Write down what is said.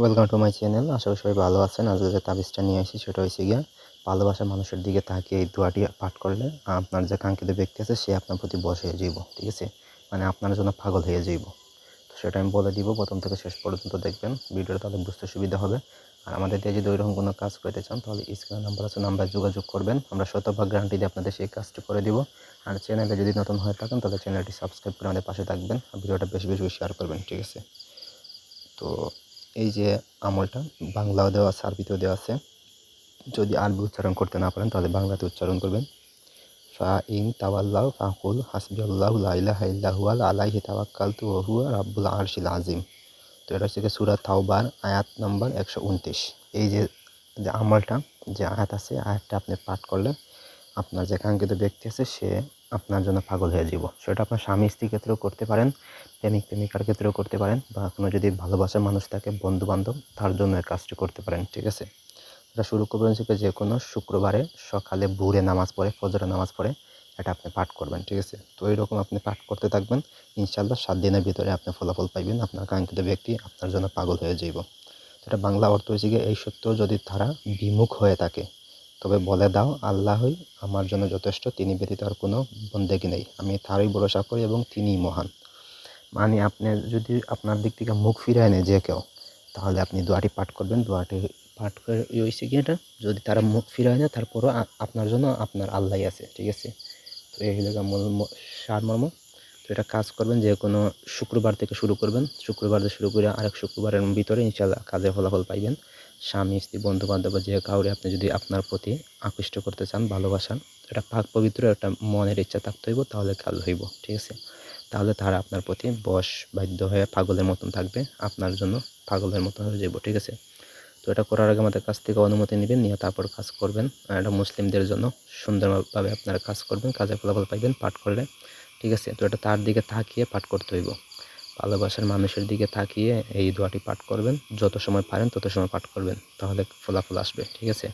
Welcome to my channel আশা করি সবাই ভালো আছেন। আজকে যে তাবিজটা নিয়ে আসি, সেটা হয়েছে গিয়া, ভালোবাসার মানুষের দিকে তাকে এই দোয়াটি পাঠ করলে আপনার যে কাঙ্ক্ষিত ব্যক্তি আছে, সে আপনার প্রতি বশ হয়ে যাইব, ঠিক আছে? মানে আপনার জন্য পাগল হয়ে যাইব। তো সেটা আমি বলে দিব, প্রথম থেকে শেষ পর্যন্ত দেখবেন। ভিডিওটা তাহলে বুঝতে সুবিধা হবে। আর আমাদের দিয়ে যদি ওইরকম কোনো কাজ করতে চান, তাহলে স্ক্রিন নাম্বার আছে, নাম্বার যোগাযোগ করবেন। আমরা শতভাগ গ্যারান্টি দিয়ে আপনাদের সেই কাজটি করে দিব। আর চ্যানেলে যদি নতুন হয়ে থাকেন, তাহলে চ্যানেলটি সাবস্ক্রাইব করে আমাদের পাশে থাকবেন। আর ভিডিওটা বেশি বেশি শেয়ার করবেন, ঠিক আছে? তো এই যে আমলটা, বাংলাও দেওয়া আছে, আরবিতেও দেওয়া আছে। যদি আরবি উচ্চারণ করতে না পারেন, তাহলে বাংলাতে উচ্চারণ করবেন। ফা ইং তাওয়াল্লাহ ফাকুল হাসবি আল্লাহ ইল্লাহুয়াল আলাইহি তাওয়াক্কালতু ওয়া হুয়া রাব্বুল আরশিল আজিম তো এটা হচ্ছে সূরা তাওবার, আয়াত নাম্বার একশো উনত্রিশ। এই যে আমলটা, যে আয়াত আছে, আয়াতটা আপনি পাঠ করলে আপনার যে কাঙ্ক্ষিত ব্যক্তি আছে, সে আপনার জন্য পাগল হয়ে যাব। সেটা আপনার স্বামী স্ত্রীর ক্ষেত্রেও করতে পারেন, প্রেমিক প্রেমিকার ক্ষেত্রেও করতে পারেন, বা কোনো যদি ভালোবাসার মানুষ থাকে বন্ধু বান্ধব তার জন্য এই কাজটি করতে পারেন, ঠিক আছে? এটা শুরু করবেন হচ্ছে যে কোনো শুক্রবারে সকালে ভোরে নামাজ পড়ে, ফজরে নামাজ পড়ে, এটা আপনি পাঠ করবেন, ঠিক আছে? তো এইরকম আপনি পাঠ করতে থাকবেন ইনশাল্লাহ সাত দিনের ভিতরে আপনি ফলাফল পাইবেন, আপনার কাঙ্ক্ষিত ব্যক্তি আপনার জন্য পাগল হয়ে যাইব। এটা বাংলা অর্থ হয়েছে এই সত্য যদি তারা বিমুখ হয়ে থাকে তবে বলে দাও, আল্লাহই আমার জন্য যথেষ্ট, তিনি ব্যতীত আর কোনো বন্দেগি নেই। আমি তারই ভরসা করি এবং তিনিই মহান। মানে আপনি যদি আপনার দিক থেকে মুখ ফিরায় নেয় যে কেউ, তাহলে আপনি দোয়াটি পাঠ করবেন। দোয়াটি পাঠ করে হয়েছে কি এটা? যদি তারা মুখ ফিরায় নেয়, তারপরও আপনার জন্য আপনার আল্লাহ আছে, ঠিক আছে? তো এই হলো মূল সারমর্ম। এটা কাজ করবেন, যে কোনো শুক্রবার থেকে শুরু করবেন। শুক্রবার শুরু করে আরেক শুক্রবারের ভিতরে ইনশাল্লাহ কাজে ফলাফল পাইবেন। স্বামী, স্ত্রী বন্ধু বান্ধব যে কাউরে আপনি যদি আপনার প্রতি আকৃষ্ট করতে চান, ভালোবাসান এটা পাক পবিত্র, একটা মনের ইচ্ছা থাকতে হইব, তাহলে কাজ হইব, ঠিক আছে? তাহলে তারা আপনার প্রতি বশ, বাধ্য হয়ে পাগলের মতন থাকবে, আপনার জন্য পাগলের মতন হয়ে যাব ঠিক আছে? তো এটা করার আগে আমাদের কাছ থেকে অনুমতি নেবেন, নিয়ে তারপর কাজ করবেন। এটা মুসলিমদের জন্য সুন্দরভাবে আপনারা কাজ করবেন, কাজের ফলাফল পাইবেন, পাঠ করলে। ঠিক আছে? তো এটা তার দিকে তাকিয়ে পাঠ করতে হইব। ভালোবাসার মানুষের দিকে তাকিয়ে এই দোয়াটি পাঠ করবেন। যত সময় পারেন তত সময় পাঠ করবেন। তাহলে ফলাফল আসবে, ঠিক আছে?